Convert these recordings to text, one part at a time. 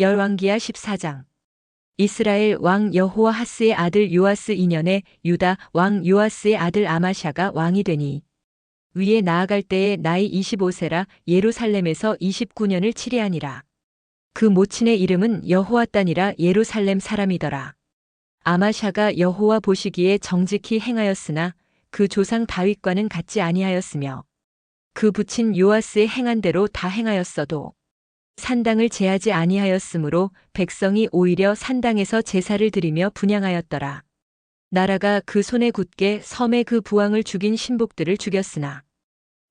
열왕기야 14장 이스라엘 왕 여호와하스의 아들 요아스 2년에 유다 왕 요아스의 아들 아마샤가 왕이 되니 위에 나아갈 때에 나이 25세라 예루살렘에서 29년을 치리하니라. 그 모친의 이름은 여호와단이라 예루살렘 사람이더라. 아마샤가 여호와 보시기에 정직히 행하였으나 그 조상 다윗과는 같지 아니하였으며 그 부친 요아스의 행한 대로 다 행하였어도 산당을 제하지 아니하였으므로 백성이 오히려 산당에서 제사를 드리며 분양하였더라. 나라가 그 손에 굳게 섬의 그 부왕을 죽인 신복들을 죽였으나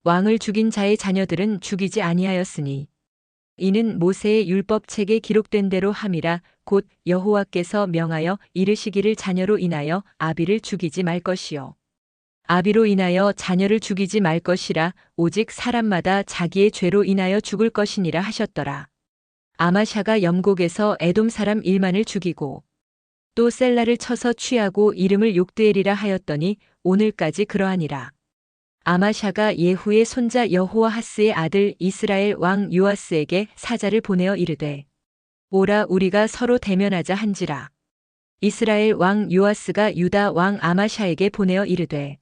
왕을 죽인 자의 자녀들은 죽이지 아니하였으니 이는 모세의 율법책에 기록된 대로 함이라 곧 여호와께서 명하여 이르시기를 자녀로 인하여 아비를 죽이지 말 것이요 아비로 인하여 자녀를 죽이지 말 것이라 오직 사람마다 자기의 죄로 인하여 죽을 것이니라 하셨더라. 아마샤가 염곡에서 에돔 사람 일만을 죽이고 또 셀라를 쳐서 취하고 이름을 욕드엘이라 하였더니 오늘까지 그러하니라. 아마샤가 예후의 손자 여호와하스의 아들 이스라엘 왕 요아스에게 사자를 보내어 이르되 오라 우리가 서로 대면하자 한지라. 이스라엘 왕 요아스가 유다 왕 아마샤에게 보내어 이르되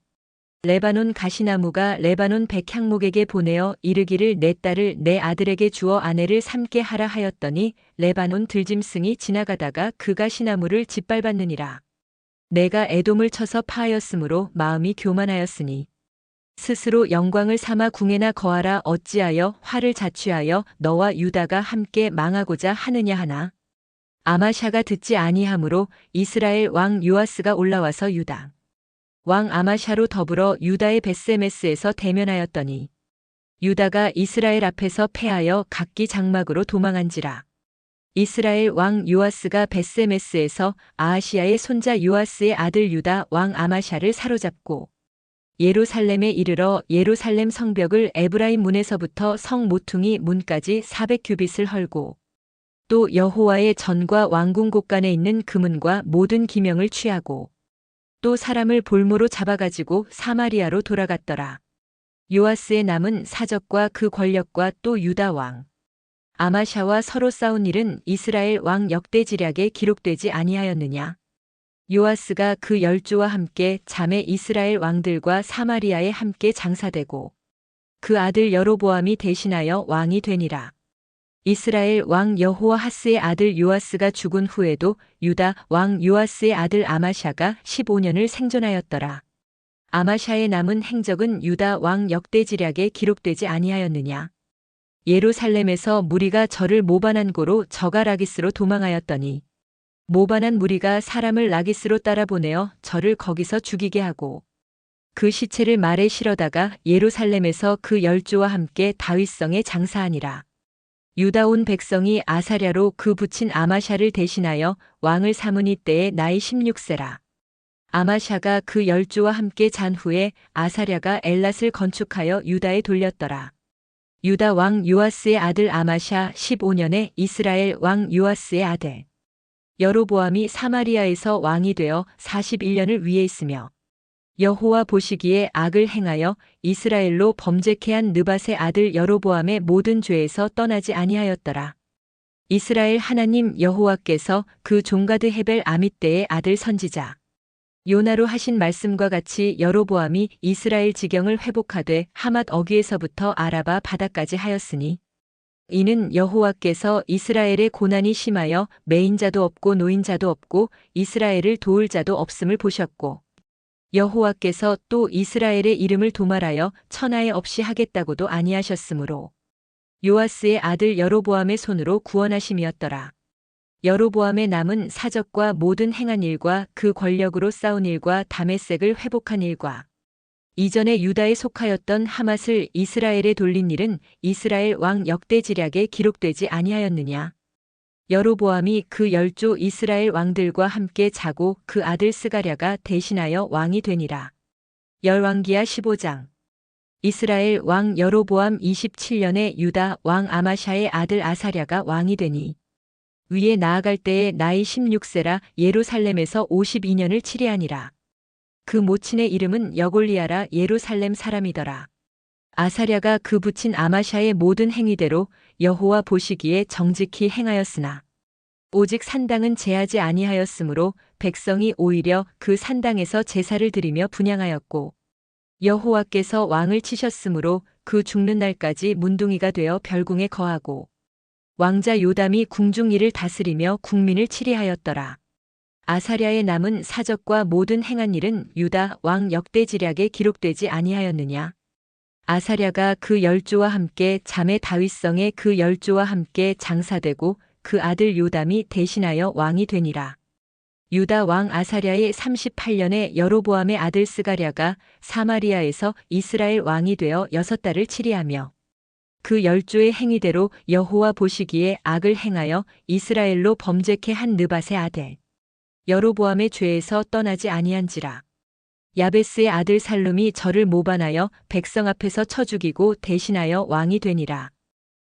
레바논 가시나무가 레바논 백향목에게 보내어 이르기를 내 딸을 내 아들에게 주어 아내를 삼게 하라 하였더니 레바논 들짐승이 지나가다가 그 가시나무를 짓밟았느니라. 내가 애돔을 쳐서 파하였으므로 마음이 교만하였으니 스스로 영광을 삼아 궁에나 거하라 어찌하여 화를 자취하여 너와 유다가 함께 망하고자 하느냐 하나. 아마샤가 듣지 아니하므로 이스라엘 왕 요아스가 올라와서 유다. 왕 아마샤로 더불어 유다의 베세메스에서 대면하였더니 유다가 이스라엘 앞에서 패하여 각기 장막으로 도망한지라. 이스라엘 왕 요아스가 베세메스에서 아하시아의 손자 요아스의 아들 유다 왕 아마샤를 사로잡고 예루살렘에 이르러 예루살렘 성벽을 에브라임 문에서부터 성 모퉁이 문까지 400규빗을 헐고 또 여호와의 전과 왕궁 곳간에 있는 금은과 모든 기명을 취하고 또 사람을 볼모로 잡아가지고 사마리아로 돌아갔더라. 요아스의 남은 사적과 그 권력과 또 유다 왕 아마샤와 서로 싸운 일은 이스라엘 왕 역대지략에 기록되지 아니하였느냐. 요아스가 그 열조와 함께 자매 이스라엘 왕들과 사마리아에 함께 장사되고 그 아들 여로보암이 대신하여 왕이 되니라. 이스라엘 왕 여호와하스의 아들 요아스가 죽은 후에도 유다 왕 요아스의 아들 아마샤가 15년을 생존하였더라. 아마샤의 남은 행적은 유다 왕 역대지략에 기록되지 아니하였느냐. 예루살렘에서 무리가 저를 모반한 고로 저가 라기스로 도망하였더니 모반한 무리가 사람을 라기스로 따라 보내어 저를 거기서 죽이게 하고 그 시체를 말에 실어다가 예루살렘에서 그 열조와 함께 다윗성에 장사하니라. 유다 온 백성이 아사랴로 그 부친 아마샤를 대신하여 왕을 삼으니 때에 나이 16세라. 아마샤가 그 열조와 함께 잔 후에 아사랴가 엘랏을 건축하여 유다에 돌렸더라. 유다 왕 요아스의 아들 아마샤 15년에 이스라엘 왕 요아스의 아들 여로보암이 사마리아에서 왕이 되어 41년을 위에 있으며 여호와 보시기에 악을 행하여 이스라엘로 범죄케 한 느밧의 아들 여로보암의 모든 죄에서 떠나지 아니하였더라. 이스라엘 하나님 여호와께서 그 종가드 헤벨 아mit대의 아들 선지자 요나로 하신 말씀과 같이 여로보암이 이스라엘 지경을 회복하되 하맛 어귀에서부터 아라바 바다까지 하였으니 이는 여호와께서 이스라엘의 고난이 심하여 매인자도 없고 노인자도 없고 이스라엘을 도울 자도 없음을 보셨고 여호와께서 또 이스라엘의 이름을 도말하여 천하에 없이 하겠다고도 아니하셨으므로 요아스의 아들 여로보암의 손으로 구원하심이었더라. 여로보암의 남은 사적과 모든 행한 일과 그 권력으로 싸운 일과 다메색을 회복한 일과 이전에 유다에 속하였던 하맛을 이스라엘에 돌린 일은 이스라엘 왕 역대지략에 기록되지 아니하였느냐. 여로보암이 그 열조 이스라엘 왕들과 함께 자고 그 아들 스가랴가 대신하여 왕이 되니라. 열왕기야 15장 이스라엘 왕 여로보암 27년에 유다 왕 아마샤의 아들 아사랴가 왕이 되니 위에 나아갈 때에 나이 16세라 예루살렘에서 52년을 치리하니라. 그 모친의 이름은 여골리아라 예루살렘 사람이더라. 아사랴가 그 부친 아마샤의 모든 행위대로 여호와 보시기에 정직히 행하였으나 오직 산당은 제하지 아니하였으므로 백성이 오히려 그 산당에서 제사를 드리며 분양하였고 여호와께서 왕을 치셨으므로 그 죽는 날까지 문둥이가 되어 별궁에 거하고 왕자 요담이 궁중 일을 다스리며 국민을 치리하였더라. 아사랴의 남은 사적과 모든 행한 일은 유다 왕 역대지략에 기록되지 아니하였느냐. 아사랴가 그 열조와 함께 자매 다윗성에 그 열조와 함께 장사되고 그 아들 요담이 대신하여 왕이 되니라. 유다 왕 아사랴의 38년에 여로보암의 아들 스가랴가 사마리아에서 이스라엘 왕이 되어 여섯 달을 치리하며 그 열조의 행위대로 여호와 보시기에 악을 행하여 이스라엘로 범죄케 한 느밧의 아들 여로보암의 죄에서 떠나지 아니한지라 야베스의 아들 살룸이 저를 모반하여 백성 앞에서 쳐 죽이고 대신하여 왕이 되니라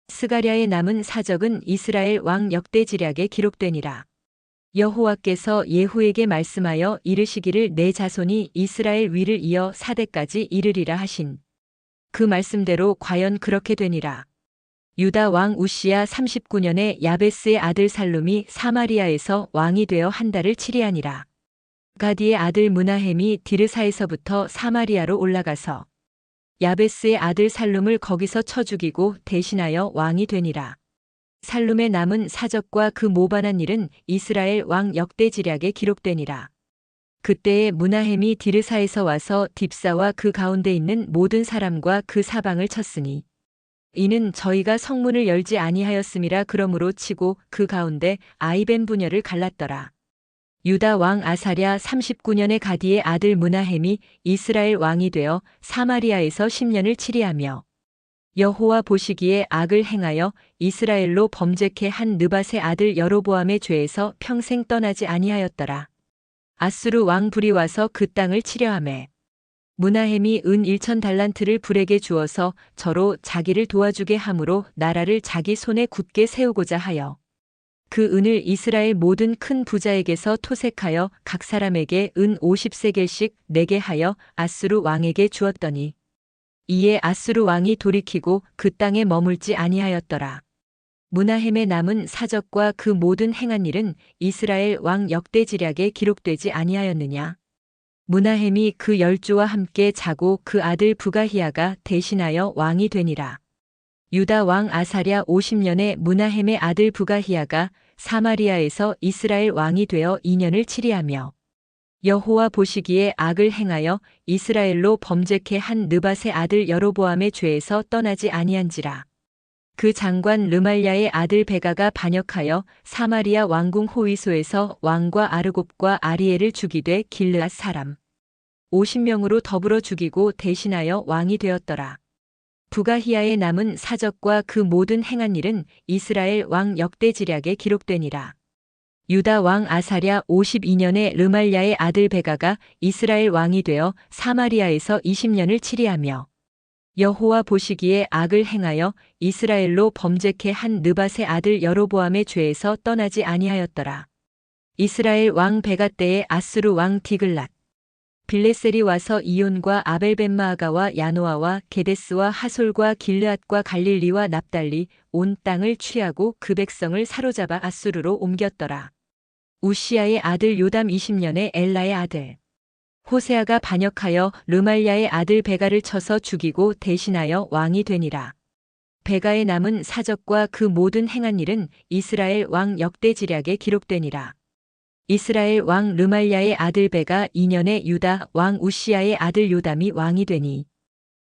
스가랴의 남은 사적은 이스라엘 왕 역대지략에 기록되니라 여호와께서 예후에게 말씀하여 이르시기를 내 자손이 이스라엘 위를 이어 사대까지 이르리라 하신 그 말씀대로 과연 그렇게 되니라. 유다 왕 우시야 39년에 야베스의 아들 살룸이 사마리아에서 왕이 되어 한 달을 치리하니라. 가디의 아들 문하햄이 디르사에서부터 사마리아로 올라가서 야베스의 아들 살룸을 거기서 쳐 죽이고 대신하여 왕이 되니라. 살룸의 남은 사적과 그 모반한 일은 이스라엘 왕 역대지략에 기록되니라. 그때에 문하햄이 디르사에서 와서 딥사와 그 가운데 있는 모든 사람과 그 사방을 쳤으니 이는 저희가 성문을 열지 아니하였음이라 그러므로 치고 그 가운데 아이벤 부녀를 갈랐더라. 유다 왕 아사랴 39년의 가디의 아들 문하햄이 이스라엘 왕이 되어 사마리아에서 10년을 치리하며 여호와 보시기에 악을 행하여 이스라엘로 범죄케 한 느밧의 아들 여로보암의 죄에서 평생 떠나지 아니하였더라. 아수르 왕 불이 와서 그 땅을 치려하매 문하햄이 은 1천 달란트를 불에게 주어서 저로 자기를 도와주게 함으로 나라를 자기 손에 굳게 세우고자 하여 그 은을 이스라엘 모든 큰 부자에게서 토색하여 각 사람에게 은 50세겔씩 내게 하여 아수르 왕에게 주었더니 이에 아수르 왕이 돌이키고 그 땅에 머물지 아니하였더라. 문하햄의 남은 사적과 그 모든 행한 일은 이스라엘 왕 역대지략에 기록되지 아니하였느냐. 문하햄이 그 열조와 함께 자고 그 아들 부가히야가 대신하여 왕이 되니라. 유다 왕 아사랴 50년에 문하햄의 아들 부가히야가 사마리아에서 이스라엘 왕이 되어 2년을 치리하며 여호와 보시기에 악을 행하여 이스라엘로 범죄케 한 느밧의 아들 여로보암의 죄에서 떠나지 아니한지라. 그 장관 르말야의 아들 베가가 반역하여 사마리아 왕궁 호위소에서 왕과 아르곱과 아리엘을 죽이되 길르앗 사람 50명으로 더불어 죽이고 대신하여 왕이 되었더라. 부가히야의 남은 사적과 그 모든 행한 일은 이스라엘 왕 역대지략에 기록되니라. 유다 왕 아사랴 52년에 르말야의 아들 베가가 이스라엘 왕이 되어 사마리아에서 20년을 치리하며 여호와 보시기에 악을 행하여 이스라엘로 범죄케 한 느밧의 아들 여로보암의 죄에서 떠나지 아니하였더라. 이스라엘 왕 베가 때에 아수르 왕 디글랏 빌레셀이 와서 이온과 아벨벤마아가와 야노아와 게데스와 하솔과 길르앗과 갈릴리와 납달리 온 땅을 취하고 그 백성을 사로잡아 아수르로 옮겼더라. 우시아의 아들 요담 20년에 엘라의 아들 호세아가 반역하여 르말야의 아들 베가를 쳐서 죽이고 대신하여 왕이 되니라. 베가의 남은 사적과 그 모든 행한 일은 이스라엘 왕 역대지략에 기록되니라. 이스라엘 왕 르말야의 아들 베가 2년에 유다 왕 우시아의 아들 요담이 왕이 되니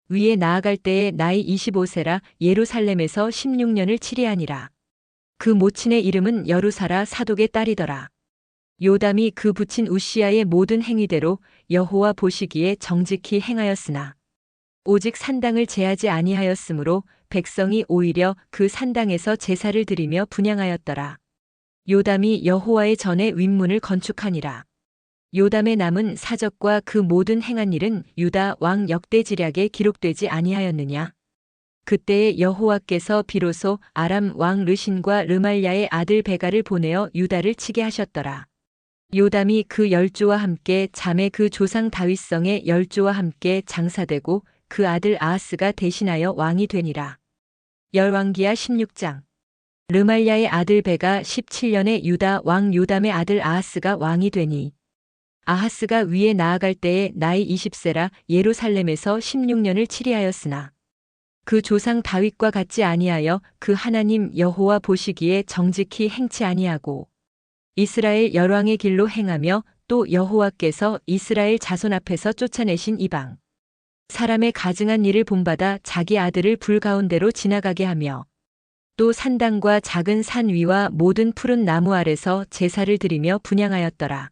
위에 나아갈 때에 나이 25세라 예루살렘에서 16년을 치리하니라. 그 모친의 이름은 여루사라 사독의 딸이더라. 요담이 그 부친 우시아의 모든 행위대로 여호와 보시기에 정직히 행하였으나 오직 산당을 제하지 아니하였으므로 백성이 오히려 그 산당에서 제사를 드리며 분양하였더라. 요담이 여호와의 전에 윗문을 건축하니라. 요담의 남은 사적과 그 모든 행한 일은 유다 왕 역대지략에 기록되지 아니하였느냐. 그때에 여호와께서 비로소 아람 왕 르신과 르말야의 아들 베가를 보내어 유다를 치게 하셨더라. 요담이 그 열조와 함께 자매 그 조상 다윗성의 열조와 함께 장사되고 그 아들 아하스가 대신하여 왕이 되니라. 열왕기야 16장 르말야의 아들 베가 17년에 유다 왕 요담의 아들 아하스가 왕이 되니 아하스가 위에 나아갈 때에 나이 20세라 예루살렘에서 16년을 치리하였으나 그 조상 다윗과 같지 아니하여 그 하나님 여호와 보시기에 정직히 행치 아니하고 이스라엘 열왕의 길로 행하며 또 여호와께서 이스라엘 자손 앞에서 쫓아내신 이방 사람의 가증한 일을 본받아 자기 아들을 불 가운데로 지나가게 하며 또 산당과 작은 산 위와 모든 푸른 나무 아래서 제사를 드리며 분양하였더라.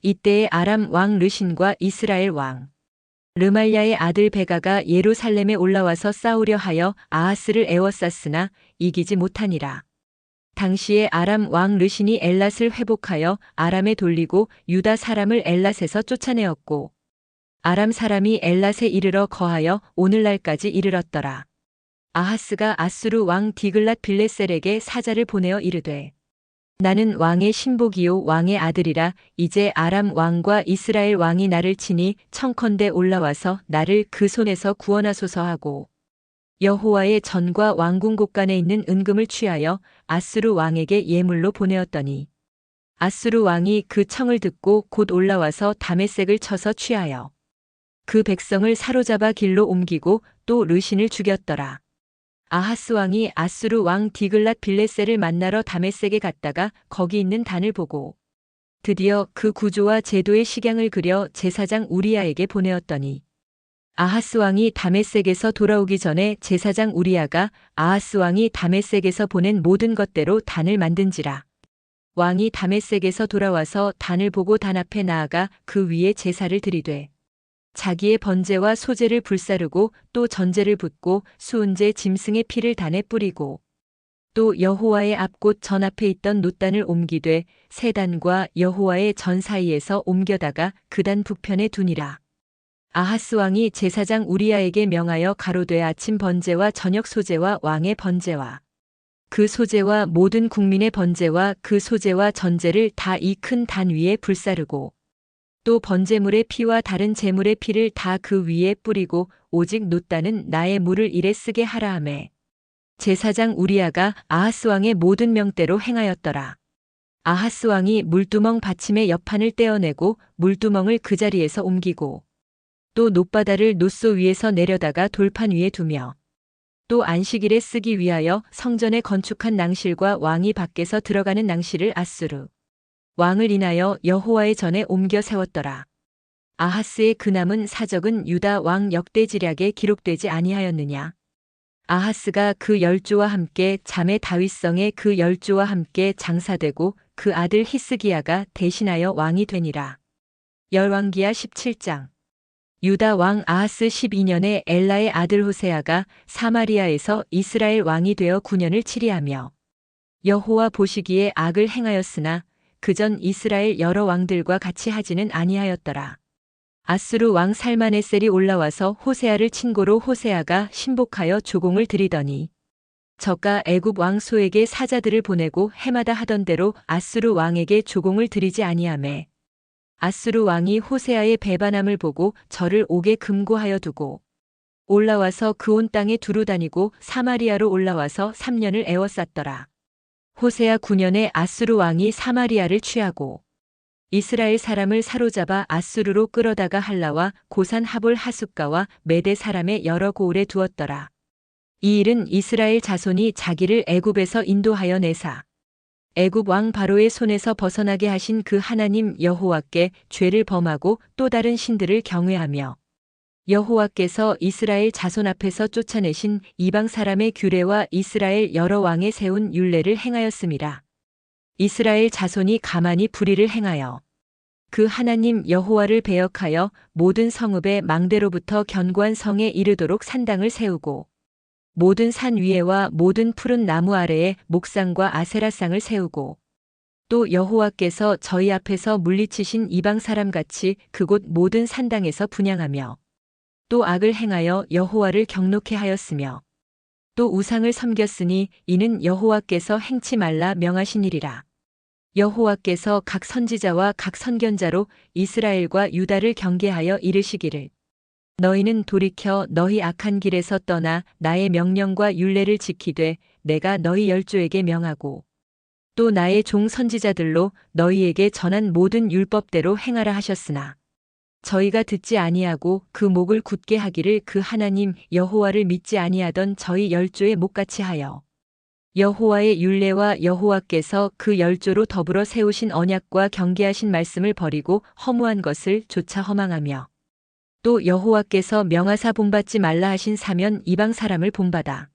이때에 아람 왕 르신과 이스라엘 왕 르말야의 아들 베가가 예루살렘에 올라와서 싸우려 하여 아하스를 애워쌌으나 이기지 못하니라. 당시에 아람 왕 르신이 엘랏을 회복하여 아람에 돌리고 유다 사람을 엘랏에서 쫓아내었고 아람 사람이 엘랏에 이르러 거하여 오늘날까지 이르렀더라. 아하스가 아수르 왕 디글랏 빌레셀에게 사자를 보내어 이르되 나는 왕의 신복이요 왕의 아들이라 이제 아람 왕과 이스라엘 왕이 나를 치니 청컨대 올라와서 나를 그 손에서 구원하소서 하고 여호와의 전과 왕궁 곳간에 있는 은금을 취하여 아수르 왕에게 예물로 보내었더니 아수르 왕이 그 청을 듣고 곧 올라와서 다메색을 쳐서 취하여 그 백성을 사로잡아 길로 옮기고 또 르신을 죽였더라. 아하스 왕이 아수르 왕 디글랏 빌레셀을 만나러 다메섹에 갔다가 거기 있는 단을 보고 드디어 그 구조와 제도의 식양을 그려 제사장 우리아에게 보내었더니 아하스 왕이 다메섹에서 돌아오기 전에 제사장 우리아가 아하스 왕이 다메섹에서 보낸 모든 것대로 단을 만든지라. 왕이 다메섹에서 돌아와서 단을 보고 단 앞에 나아가 그 위에 제사를 드리되 자기의 번제와 소제를 불사르고 또 전제를 붓고 수은제 짐승의 피를 단에 뿌리고 또 여호와의 앞곳 전 앞에 있던 놋단을 옮기되 세 단과 여호와의 전 사이에서 옮겨다가 그단 북편에 두니라. 아하스 왕이 제사장 우리아에게 명하여 가로되 아침 번제와 저녁 소제와 왕의 번제와 그 소제와 모든 국민의 번제와 그 소제와 전제를 다 이 큰 단 위에 불사르고 또 번제물의 피와 다른 제물의 피를 다 그 위에 뿌리고 오직 놋다는 나의 물을 이래 쓰게 하라 하매 제사장 우리아가 아하스 왕의 모든 명대로 행하였더라. 아하스 왕이 물두멍 받침의 옆판을 떼어내고 물두멍을 그 자리에서 옮기고 또 놋바다를 놋소 위에서 내려다가 돌판 위에 두며 또 안식일에 쓰기 위하여 성전에 건축한 낭실과 왕이 밖에서 들어가는 낭실을 아수르 왕을 인하여 여호와의 전에 옮겨 세웠더라. 아하스의 그 남은 사적은 유다 왕 역대지략에 기록되지 아니하였느냐. 아하스가 그 열조와 함께 자매 다윗성의 그 열조와 함께 장사되고 그 아들 히스기야가 대신하여 왕이 되니라. 열왕기야 17장 유다 왕 아하스 12년에 엘라의 아들 호세아가 사마리아에서 이스라엘 왕이 되어 9년을 치리하며 여호와 보시기에 악을 행하였으나 그전 이스라엘 여러 왕들과 같이 하지는 아니하였더라. 아수르 왕 살마네셀이 올라와서 호세아를 친고로 호세아가 신복하여 조공을 드리더니 저가 애굽 왕 소에게 사자들을 보내고 해마다 하던 대로 아수르 왕에게 조공을 드리지 아니하매 아수르 왕이 호세아의 배반함을 보고 저를 옥에 금고하여 두고 올라와서 그 온 땅에 두루 다니고 사마리아로 올라와서 3년을 애워쌌더라. 호세아 9년에 아수르 왕이 사마리아를 취하고 이스라엘 사람을 사로잡아 아수르로 끌어다가 할라와 고산 하볼 하숫가와 메대 사람의 여러 고을에 두었더라. 이 일은 이스라엘 자손이 자기를 애굽에서 인도하여 내사 애굽 왕 바로의 손에서 벗어나게 하신 그 하나님 여호와께 죄를 범하고 또 다른 신들을 경외하며 여호와께서 이스라엘 자손 앞에서 쫓아내신 이방 사람의 규례와 이스라엘 여러 왕에 세운 율례를 행하였습니다. 이스라엘 자손이 가만히 불의를 행하여 그 하나님 여호와를 배역하여 모든 성읍의 망대로부터 견고한 성에 이르도록 산당을 세우고 모든 산 위에와 모든 푸른 나무 아래에 목상과 아세라상을 세우고 또 여호와께서 저희 앞에서 물리치신 이방 사람 같이 그곳 모든 산당에서 분양하며 또 악을 행하여 여호와를 경록해 하였으며 또 우상을 섬겼으니 이는 여호와께서 행치 말라 명하신 일이라. 여호와께서 각 선지자와 각 선견자로 이스라엘과 유다를 경계하여 이르시기를 너희는 돌이켜 너희 악한 길에서 떠나 나의 명령과 율례를 지키되 내가 너희 열조에게 명하고 또 나의 종 선지자들로 너희에게 전한 모든 율법대로 행하라 하셨으나 저희가 듣지 아니하고 그 목을 굳게 하기를 그 하나님 여호와를 믿지 아니하던 저희 열조의 목같이 하여 여호와의 율례와 여호와께서 그 열조로 더불어 세우신 언약과 경계하신 말씀을 버리고 허무한 것을 조차 허망하며 또 여호와께서 명하사 본받지 말라 하신 사면 이방 사람을 본받아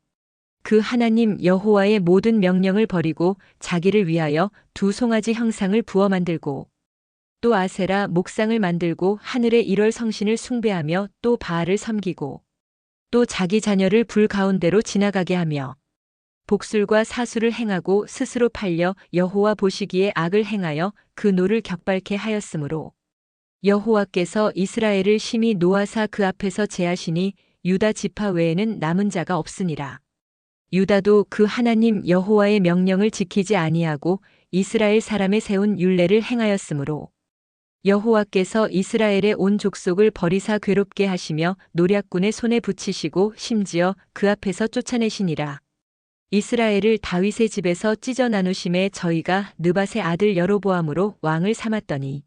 그 하나님 여호와의 모든 명령을 버리고 자기를 위하여 두 송아지 형상을 부어 만들고 또 아세라 목상을 만들고 하늘의 일월 성신을 숭배하며 또 바알을 섬기고 또 자기 자녀를 불 가운데로 지나가게 하며 복술과 사수를 행하고 스스로 팔려 여호와 보시기에 악을 행하여 그 노를 격발케 하였으므로 여호와께서 이스라엘을 심히 노하사 그 앞에서 제하시니 유다 지파 외에는 남은 자가 없으니라. 유다도 그 하나님 여호와의 명령을 지키지 아니하고 이스라엘 사람의 세운 율례를 행하였으므로 여호와께서 이스라엘의 온 족속을 버리사 괴롭게 하시며 노략군의 손에 붙이시고 심지어 그 앞에서 쫓아내시니라. 이스라엘을 다윗의 집에서 찢어 나누심에 저희가 느밧의 아들 여로보암으로 왕을 삼았더니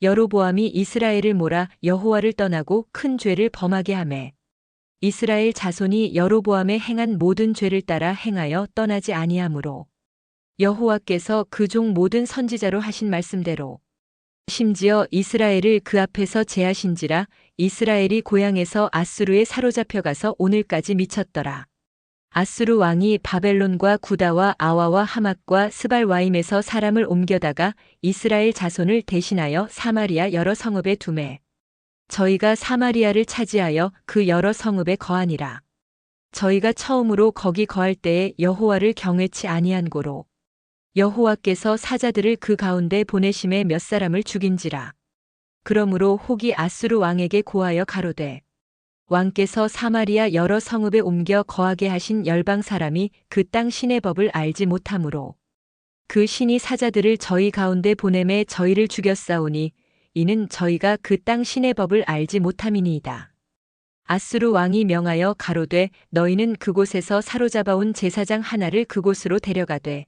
여로보암이 이스라엘을 몰아 여호와를 떠나고 큰 죄를 범하게 하매 이스라엘 자손이 여로보암의 행한 모든 죄를 따라 행하여 떠나지 아니하므로 여호와께서 그 종 모든 선지자로 하신 말씀대로 심지어 이스라엘을 그 앞에서 제하신지라 이스라엘이 고향에서 아수르에 사로잡혀 가서 오늘까지 미쳤더라. 아수르 왕이 바벨론과 구다와 아와와 하맛과 스발와임에서 사람을 옮겨다가 이스라엘 자손을 대신하여 사마리아 여러 성읍에 두매. 저희가 사마리아를 차지하여 그 여러 성읍에 거하니라. 저희가 처음으로 거기 거할 때에 여호와를 경외치 아니한 고로 여호와께서 사자들을 그 가운데 보내심에 몇 사람을 죽인지라. 그러므로 혹이 아수르 왕에게 고하여 가로되 왕께서 사마리아 여러 성읍에 옮겨 거하게 하신 열방 사람이 그 땅 신의 법을 알지 못하므로 그 신이 사자들을 저희 가운데 보내매 저희를 죽였사오니 이는 저희가 그 땅 신의 법을 알지 못함이니이다. 아수르 왕이 명하여 가로되 너희는 그곳에서 사로잡아온 제사장 하나를 그곳으로 데려가되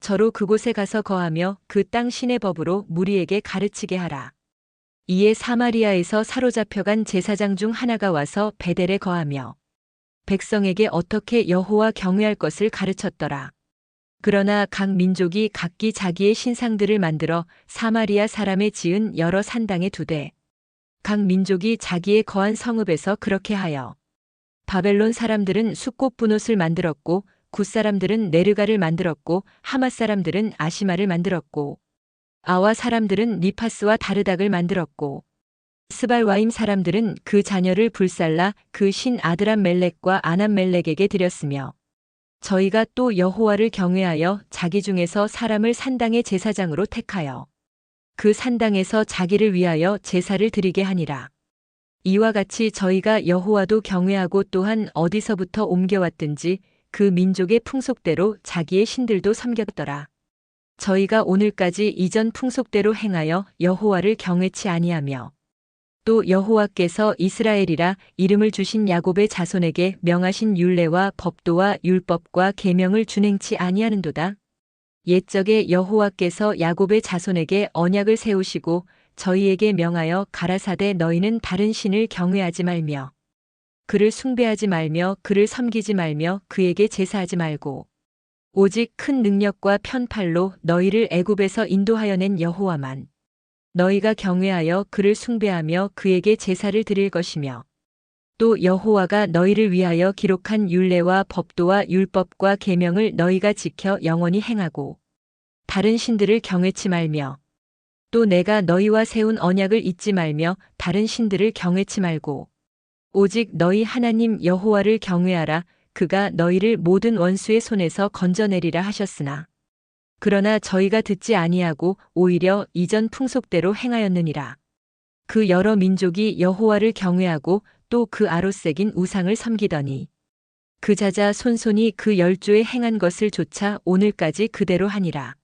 저로 그곳에 가서 거하며 그 땅 신의 법으로 무리에게 가르치게 하라. 이에 사마리아에서 사로잡혀간 제사장 중 하나가 와서 베델에 거하며 백성에게 어떻게 여호와 경외할 것을 가르쳤더라. 그러나 각 민족이 각기 자기의 신상들을 만들어 사마리아 사람의 지은 여러 산당에 두되 각 민족이 자기의 거한 성읍에서 그렇게 하여 바벨론 사람들은 숫꽃 분옷을 만들었고 굿 사람들은 네르가를 만들었고 하맛 사람들은 아시마를 만들었고 아와 사람들은 니파스와 다르닥을 만들었고 스발와임 사람들은 그 자녀를 불살라 그 신 아드람 멜렉과 아남 멜렉에게 드렸으며 저희가 또 여호와를 경외하여 자기 중에서 사람을 산당의 제사장으로 택하여 그 산당에서 자기를 위하여 제사를 드리게 하니라. 이와 같이 저희가 여호와도 경외하고 또한 어디서부터 옮겨왔든지 그 민족의 풍속대로 자기의 신들도 섬겼더라. 저희가 오늘까지 이전 풍속대로 행하여 여호와를 경외치 아니하며 또 여호와께서 이스라엘이라 이름을 주신 야곱의 자손에게 명하신 율례와 법도와 율법과 계명을 준행치 아니하는도다. 옛적에 여호와께서 야곱의 자손에게 언약을 세우시고 저희에게 명하여 가라사대 너희는 다른 신을 경외하지 말며 그를 숭배하지 말며 그를 섬기지 말며 그에게 제사하지 말고 오직 큰 능력과 편팔로 너희를 애굽에서 인도하여 낸 여호와만. 너희가 경외하여 그를 숭배하며 그에게 제사를 드릴 것이며 또 여호와가 너희를 위하여 기록한 율례와 법도와 율법과 계명을 너희가 지켜 영원히 행하고 다른 신들을 경외치 말며 또 내가 너희와 세운 언약을 잊지 말며 다른 신들을 경외치 말고 오직 너희 하나님 여호와를 경외하라 그가 너희를 모든 원수의 손에서 건져내리라 하셨으나 그러나 저희가 듣지 아니하고 오히려 이전 풍속대로 행하였느니라. 그 여러 민족이 여호와를 경외하고 또 그 아로새긴 우상을 섬기더니 그 자자 손손이 그 열조에 행한 것을 조차 오늘까지 그대로 하니라.